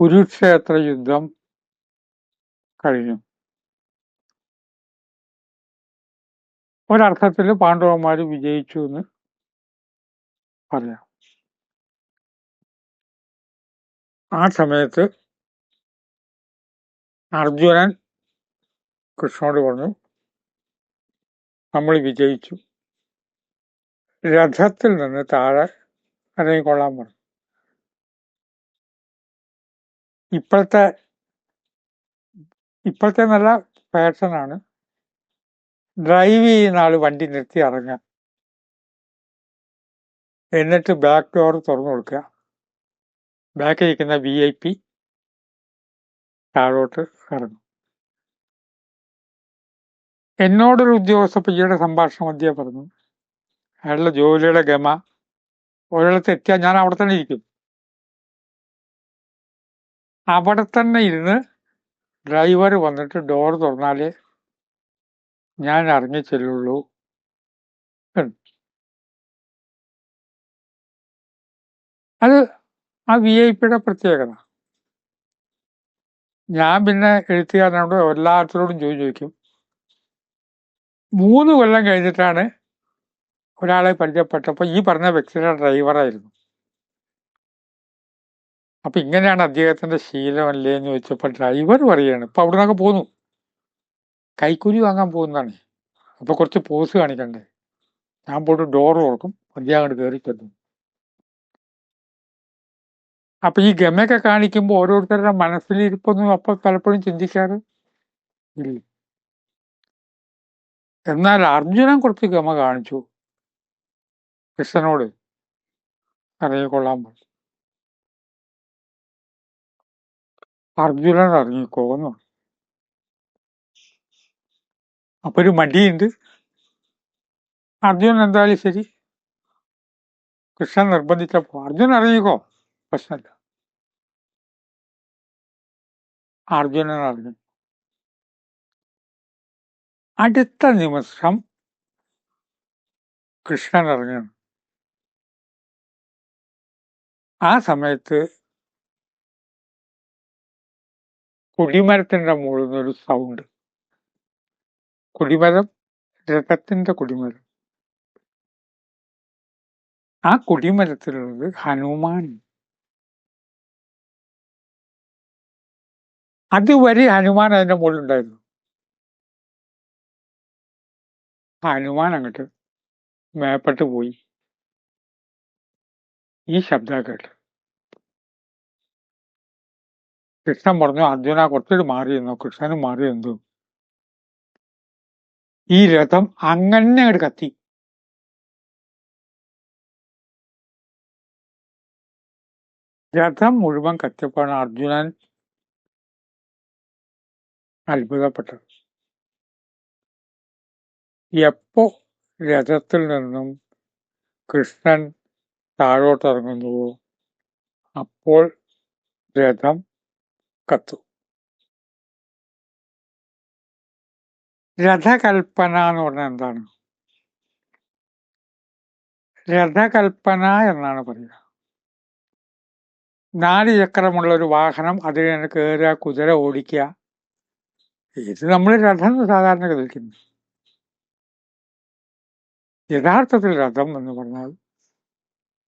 കുരുക്ഷേത്ര യുദ്ധം കഴിഞ്ഞു. ഒരർത്ഥത്തിൽ പാണ്ഡവന്മാർ വിജയിച്ചു എന്ന് പറയാം. ആ സമയത്ത് അർജുനൻ കൃഷ്ണനോട് പറഞ്ഞു നമ്മൾ വിജയിച്ചു. രഥത്തിൽ നിന്ന് താഴെ ഇറങ്ങിക്കൊള്ളാൻ പറഞ്ഞു. ഇപ്പോഴത്തെ ഇപ്പോഴത്തെ നല്ല ഫാഷനാണ് ഡ്രൈവ് ചെയ്യുന്ന ആൾ വണ്ടി നിർത്തി ഇറങ്ങുക. എന്നിട്ട് ബാക്ക് ഡോർ തുറന്നു കൊടുക്കുക. ബാക്കിൽ ഇരിക്കുന്ന വി ഐ പി താഴോട്ട് ഇറങ്ങും എന്നോടൊരു ഉദ്യോഗസ്ഥ പയ്യയുടെ സംഭാഷണം മധ്യേ പറഞ്ഞു. അയാളുടെ ജോലിയുടെ ഗമ. ഒരിടത്ത് എത്തിയാൽ ഞാൻ അവിടെ തന്നെ ഇരിക്കും. അവിടെ തന്നെ ഇരുന്ന് ഡ്രൈവർ വന്നിട്ട് ഡോർ തുറന്നാലേ ഞാൻ ഇറങ്ങി ചെല്ലുള്ളൂ. അത് ആ വി ഐ പിയുടെ പ്രത്യേകത. ഞാൻ പിന്നെ എഴുത്തുകാരനോട് എല്ലാത്തിനോടും ചോദിച്ചു ചോദിക്കും. മൂന്ന് കൊല്ലം കഴിഞ്ഞിട്ടാണ് ഒരാളെ പരിചയപ്പെട്ടപ്പോൾ ഈ പറഞ്ഞ വ്യക്തിയുടെ ഡ്രൈവറായിരുന്നു അപ്പൊ ഇങ്ങനെയാണ് അദ്ദേഹത്തിന്റെ ശീലമല്ലേ എന്ന് ചോദിച്ചപ്പോൾ ഡ്രൈവർ പറയാണ് ഇപ്പൊ അവിടെ നിന്നൊക്കെ പോന്നു. കൈക്കൂലി വാങ്ങാൻ പോകുന്നതാണ്. അപ്പൊ കുറച്ച് പോസ് കാണിക്കണ്ടേ? ഞാൻ പോയിട്ട് ഡോർ തുറക്കും അദ്ദേഹം അങ്ങോട്ട് കയറി ചെന്നു അപ്പൊ ഈ ഗമയൊക്കെ കാണിക്കുമ്പോൾ ഓരോരുത്തരുടെ മനസ്സിലിരിപ്പൊന്നും അപ്പൊ പലപ്പോഴും ചിന്തിക്കാറ്? ഇല്ല. എന്നാൽ അർജുനൻ കുറച്ച് ഗമ കാണിച്ചു. കൃഷ്ണനോട്. ഇറങ്ങിക്കൊള്ളാൻ പറഞ്ഞു അർജുനൻ ഇറങ്ങിക്കോന്നു. അപ്പൊ ഒരു മടിയുണ്ട്. അർജുനൻ എന്തായാലും ശരി. കൃഷ്ണൻ നിർബന്ധിച്ചപ്പോ അർജുനൻ ഇറങ്ങിക്കോ പ്രശ്നമില്ല. അർജുനൻ ഇറങ്ങി അടുത്ത നിമിഷം കൃഷ്ണൻ ഇറങ്ങണം ആ സമയത്ത് കൊടിമരത്തിന്റെ മുകളിൽ നിന്നൊരു സൗണ്ട് കുടിമരം? രഥത്തിന്റെ കുടിമരം. ആ കൊടിമരത്തിലുള്ളത് ഹനുമാൻ. അതുവരെ ഹനുമാൻ അതിന്റെ മുകളിൽ ഉണ്ടായിരുന്നു ഹനുമാൻ അങ്ങോട്ട് മേപ്പെട്ട് പോയി. ഈ ശബ്ദം കേട്ട്. കൃഷ്ണൻ പറഞ്ഞു അർജുന കുറച്ചുകൂടി മാറി നിന്നോ കൃഷ്ണനും മാറി നിന്നു ഈ രഥം അങ്ങനെ അങ്ങോട്ട് കത്തി. രഥം മുഴുവൻ കത്തിയപ്പോഴാണ് അർജുനൻ അത്ഭുതപ്പെട്ടത്. എപ്പോ രഥത്തിൽ നിന്നും കൃഷ്ണൻ താഴോട്ടിറങ്ങുന്നുവോ അപ്പോൾ രഥം കത്തും. രഥകൽപ്പന എന്ന് പറഞ്ഞാൽ എന്താണ്? രഥകൽപ്പന എന്നാണ് പറയുക. നാല് ചക്രമുള്ള ഒരു വാഹനം അതിൽ നിന്ന് കയറുക കുതിര ഓടിക്കുക. ഇത് നമ്മൾ രഥം സാധാരണ കേൾക്കുന്നു യഥാർത്ഥത്തിൽ രഥം എന്ന് പറഞ്ഞാൽ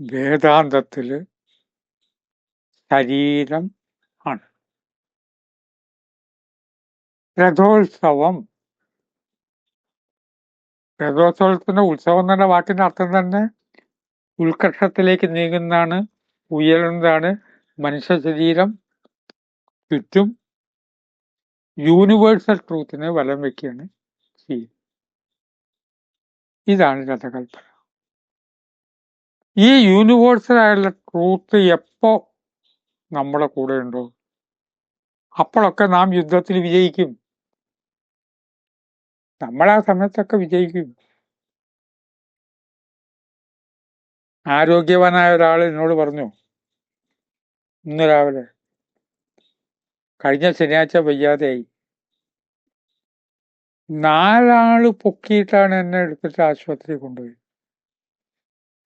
വേദാന്തത്തിൽ ശരീരം ആണ് രഥോത്സവം. രഥോത്സവത്തിന്റെ ഉത്സവം എന്ന വാക്കിന്റെ അർത്ഥം തന്നെ ഉത്കർഷത്തിലേക്ക് നീങ്ങുന്നതാണ് ഉയരുന്നതാണ് മനുഷ്യ ശരീരം. ചുറ്റും യൂണിവേഴ്സൽ ട്രൂത്തിനെ വലം വെക്കുകയാണ് ചെയ്യുന്നത്. ഇതാണ് രഥകൽപ്പന. ഈ യൂണിവേഴ്സൽ ആയുള്ള ട്രൂത്ത് എപ്പോ നമ്മുടെ കൂടെ ഉണ്ടോ? അപ്പോഴൊക്കെ നാം യുദ്ധത്തിൽ വിജയിക്കും. നമ്മൾ ആ സമയത്തൊക്കെ വിജയിക്കും. ആരോഗ്യവാനായ ഒരാൾ എന്നോട് പറഞ്ഞു ഇന്ന് രാവിലെ കഴിഞ്ഞ ശനിയാഴ്ച വയ്യാതെയായി. നാലാൾ പൊക്കിയിട്ടാണ് എന്നെ എടുത്തിട്ട് ആശുപത്രി കൊണ്ടുപോയി.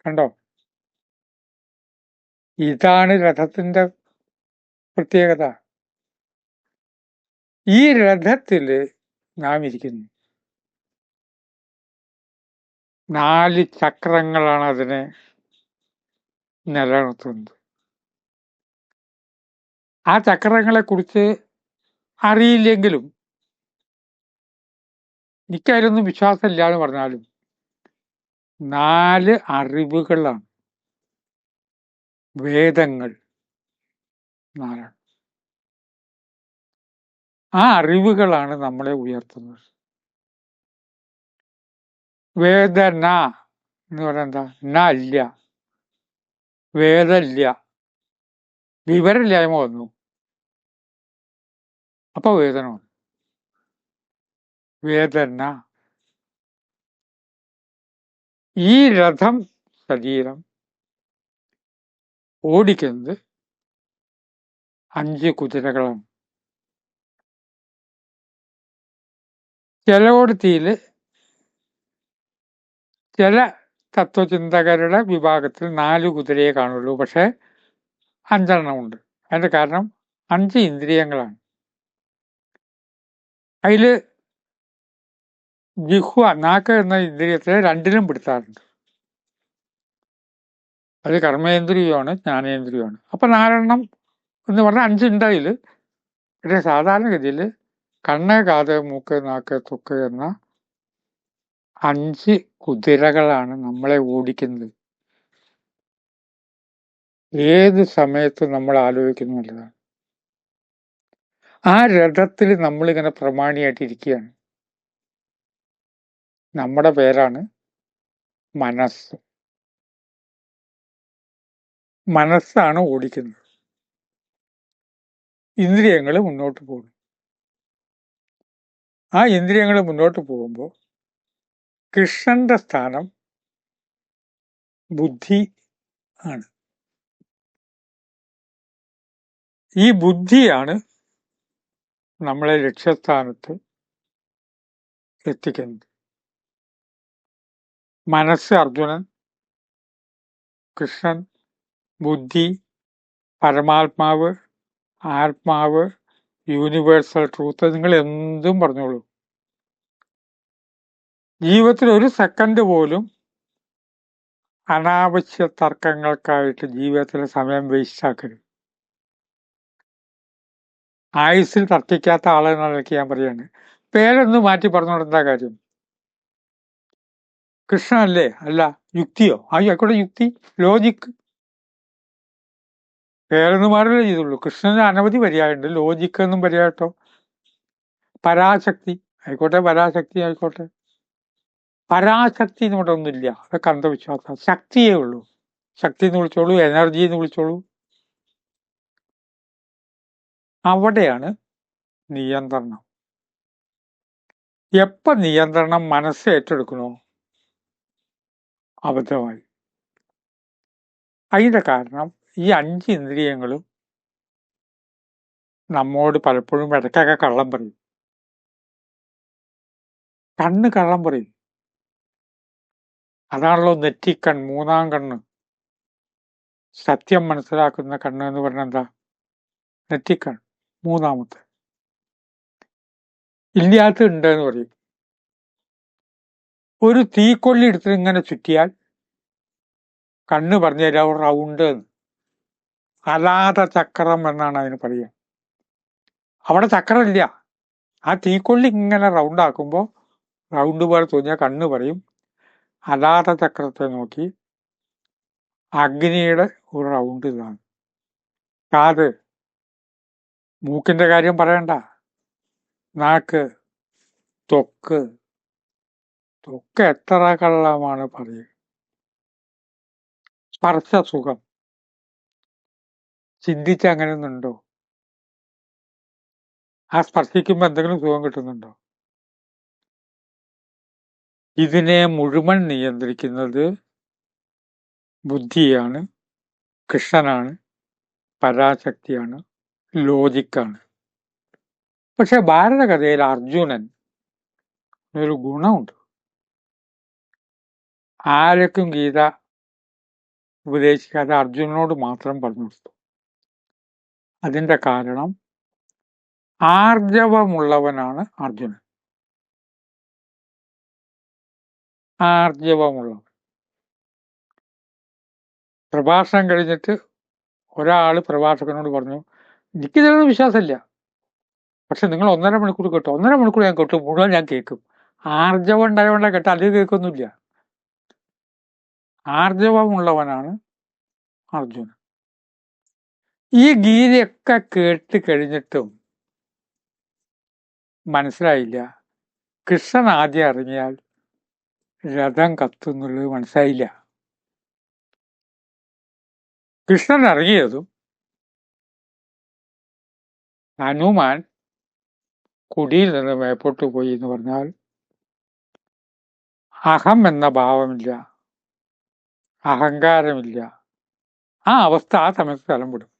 കണ്ടോ? ഇതാണ് രഥത്തിന്റെ പ്രത്യേകത. ഈ രഥത്തിൽ നാം ഇരിക്കുന്നു. നാല് ചക്രങ്ങളാണ് അതിനെ നിലനിർത്തുന്നത്. ആ ചക്രങ്ങളെ കുറിച്ച് അറിയില്ലെങ്കിലും എനിക്കതിലൊന്നും വിശ്വാസമില്ല എന്ന് പറഞ്ഞാലും നാല് അറിവുകളാണ്. വേദങ്ങൾ നാലാണ്. ആ അറിവുകളാണ് നമ്മളെ ഉയർത്തുന്നത്. വേദന എന്ന് പറയുന്നത് ന ഇല്ല. വേദല്ല വിവരമില്ലായ്മ വന്നു. അപ്പൊ വേദന വന്നു. വേദന. ഈ രഥം ശരീരം ഓടിക്കുന്നത് അഞ്ച് കുതിരകളാണ്. ചിലയിടത്തിൽ ചില തത്വചിന്തകരുടെ വിഭാഗത്തിൽ നാല് കുതിരയെ കാണുള്ളൂ. പക്ഷെ അഞ്ചെണ്ണമുണ്ട്. അതിന്റെ കാരണം അഞ്ച് ഇന്ദ്രിയങ്ങളാണ്. അതിൽ ജിഹ്വ നാക്ക് എന്ന ഇന്ദ്രിയത്തെ രണ്ടിലും പിടുത്താറുണ്ട്. അത് കർമ്മേന്ദ്രിയമാണ് ജ്ഞാനേന്ദ്രിയമാണ്. അപ്പൊ നാലെണ്ണം എന്ന് പറഞ്ഞാൽ അഞ്ചുണ്ട് പക്ഷെ സാധാരണഗതിയിൽ കണ്ണ് കാത് മൂക്ക് നാക്ക് തൊക്ക് എന്ന അഞ്ച് കുതിരകളാണ് നമ്മളെ ഓടിക്കുന്നത്. ഏത് സമയത്ത് നമ്മൾ ആലോചിക്കുന്നുള്ളതാണ് ആ രഥത്തിൽ നമ്മളിങ്ങനെ പ്രമാണിയായിട്ട് ഇരിക്കുകയാണ്. നമ്മുടെ പേരാണ് മനസ്സ്. മനസ്സാണ് ഓടിക്കുന്നത്. ഇന്ദ്രിയങ്ങൾ മുന്നോട്ട് പോകുന്നു. ആ ഇന്ദ്രിയങ്ങൾ മുന്നോട്ട് പോകുമ്പോൾ കൃഷ്ണന്റെ സ്ഥാനം ബുദ്ധി ആണ്. ഈ ബുദ്ധിയാണ് നമ്മളെ ലക്ഷ്യസ്ഥാനത്ത് എത്തിക്കുന്നത്. മനസ്സ് അർജുനൻ കൃഷ്ണൻ ബുദ്ധി പരമാത്മാവ് ആത്മാവ് യൂണിവേഴ്സൽ ട്രൂത്ത് നിങ്ങൾ എന്തും പറഞ്ഞോളൂ. ജീവിതത്തിൽ ഒരു സെക്കൻഡ് പോലും അനാവശ്യ തർക്കങ്ങൾക്കായിട്ട് ജീവിതത്തിലെ സമയം വേസ്റ്റ് ആക്കരുത്. ആയുസിൽ തർക്കിക്കാത്ത ആളെ നിലയ്ക്ക് ഞാൻ പറയാണ് പേരൊന്ന് മാറ്റി പറഞ്ഞു എന്താ കാര്യം? കൃഷ്ണനല്ലേ അല്ല? യുക്തിയോ? ആയിക്കോട്ടെ യുക്തി ലോജിക്ക് പേരൊന്ന് മാറിയല്ലേ ചെയ്തുള്ളൂ. കൃഷ്ണന് അനവധി പര്യായമുണ്ട്. ലോജിക്ക് എന്നും പര്യായട്ടോ? പരാശക്തി. ആയിക്കോട്ടെ പരാശക്തി ആയിക്കോട്ടെ. പരാശക്തി എന്ന് ഇവിടെ ഒന്നുമില്ല. അതൊക്കെ അന്ധവിശ്വാസം ശക്തിയേ ഉള്ളൂ. ശക്തി എന്ന് വിളിച്ചോളൂ എനർജി എന്ന് വിളിച്ചോളൂ. അവിടെയാണ് നിയന്ത്രണം. എപ്പ നിയന്ത്രണം മനസ്സ് ഏറ്റെടുക്കണോ? അബദ്ധമായി. അതിന്റെ കാരണം ഈ അഞ്ച് ഇന്ദ്രിയങ്ങളും നമ്മോട് പലപ്പോഴും ഇടയ്ക്കൊക്കെ കള്ളം പറയും. കണ്ണ് കള്ളം പറയും. അതാണല്ലോ നെറ്റിക്കൺ മൂന്നാം കണ്ണ്. സത്യം മനസ്സിലാക്കുന്ന കണ്ണ് എന്ന് പറഞ്ഞ എന്താ? നെറ്റിക്കൺ മൂന്നാമത്തെ. ഇല്ലാത്ത ഉണ്ട് എന്ന് പറയും. ഒരു തീക്കൊള്ളി എടുത്ത് ഇങ്ങനെ ചുറ്റിയാൽ കണ്ണ് പറഞ്ഞു റൗണ്ട് അലാത ചക്രം എന്നാണ് അതിന് പറയുക. അവിടെ ചക്രമില്ല. ആ തീക്കൊള്ളി ഇങ്ങനെ റൗണ്ട് ആക്കുമ്പോൾ റൗണ്ട് പോലെ തോന്നിയാൽ കണ്ണ് പറയും. അലാത ചക്രത്തെ നോക്കി അഗ്നിയുടെ ഒരു റൗണ്ട് ഇതാണ് കാത് മൂക്കിന്റെ കാര്യം പറയണ്ട. നാക്ക് തൊക്ക്. തൊക്ക് എത്ര കള്ളമാണ് പറയുക. സ്പർശ സുഖം ചിന്തിച്ച് ആ സ്പർശിക്കുമ്പോൾ എന്തെങ്കിലും സുഖം കിട്ടുന്നുണ്ടോ? ഇതിനെ മുഴുവൻ നിയന്ത്രിക്കുന്നത് ബുദ്ധിയാണ് കൃഷ്ണനാണ് പരാശക്തിയാണ് ലോജിക്കാണ്. പക്ഷെ ഭാരതകഥയിൽ അർജുനൻ ഒരു ഗുണമുണ്ട്. ആരൊക്കും ഗീത ഉപദേശിക്കാതെ അർജുനനോട് മാത്രം പറഞ്ഞു കൊടുത്തു. അതിന്റെ കാരണം ആർജവമുള്ളവനാണ് അർജുനൻ. ആർജവമുള്ളവൻ പ്രഭാഷണം കഴിഞ്ഞിട്ട് ഒരാൾ പ്രഭാഷകനോട് പറഞ്ഞു എനിക്കിതിലൊന്നും വിശ്വാസമില്ല. പക്ഷെ നിങ്ങൾ ഒന്നര മണിക്കൂർ കേട്ടോ. ഒന്നര മണിക്കൂർ ഞാൻ കേട്ടു. മുഴുവൻ ഞാൻ കേൾക്കും. ആർജവം ഉണ്ടായവണ്ട കേട്ട അത് കേൾക്കൊന്നുമില്ല. ആർജവമുള്ളവനാണ് അർജുനൻ ഈ ഗീതയൊക്കെ കേട്ട് കഴിഞ്ഞിട്ടും മനസ്സിലായില്ല. കൃഷ്ണൻ ആദ്യം ഇറങ്ങിയാൽ രഥം കത്തുന്നുള്ളത് മനസ്സിലായില്ല. കൃഷ്ണൻ ഇറങ്ങിയതും ഹനുമാൻ കുടിയിൽ നിന്ന് മേപ്പോട്ട് പോയി എന്ന് പറഞ്ഞാൽ അഹം എന്ന ഭാവമില്ല അഹങ്കാരമില്ല. ആ അവസ്ഥ ആ സമയത്ത് സ്ഥലം വിടും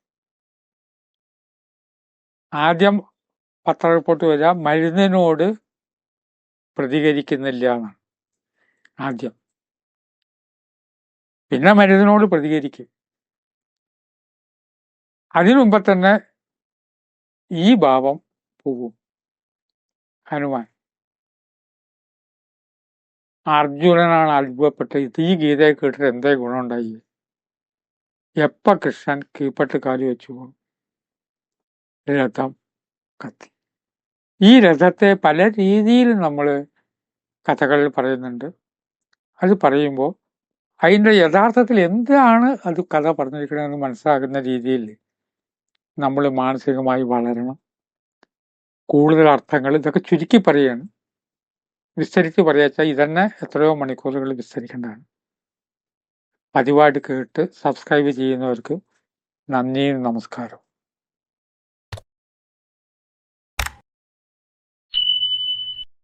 ആദ്യം പത്ര റിപ്പോർട്ട് വരിക മരുന്നിനോട് പ്രതികരിക്കുന്നില്ല എന്നാണ്. ആദ്യം. പിന്നെ മരുന്നിനോട് പ്രതികരിക്കും. അതിനു മുമ്പ് തന്നെ ഈ ഭാവം പോകും ഹനുമാൻ. അർജുനനാണ് അത്ഭുതപ്പെട്ടത്. ഇത് ഈ ഗീതയെ കേട്ടിട്ട് എന്തേ ഗുണമുണ്ടായി? എപ്പ കൃഷ്ണൻ കീപ്പട്ട് കാലി വെച്ചു രഥം കത്തി. ഈ രഥത്തെ പല രീതിയിൽ നമ്മൾ കഥകളിൽ പറയുന്നുണ്ട്. അത് പറയുമ്പോൾ അതിന്റെ യഥാർത്ഥത്തിൽ എന്താണ് അത് കഥ പറഞ്ഞിരിക്കണമെന്ന് മനസ്സിലാക്കുന്ന രീതിയിൽ നമ്മൾ മാനസികമായി വളരണം. കൂടുതൽ അർത്ഥങ്ങൾ ഇതൊക്കെ ചുരുക്കി പറയുകയാണ് വിസ്തരിച്ച് പറയാച്ചാൽ ഇതന്നെ എത്രയോ മണിക്കൂറുകൾ വിസ്തരിക്കേണ്ടതാണ്. പതിവായിട്ട് കേട്ട് സബ്സ്ക്രൈബ് ചെയ്യുന്നവർക്ക് നന്ദിയും നമസ്കാരം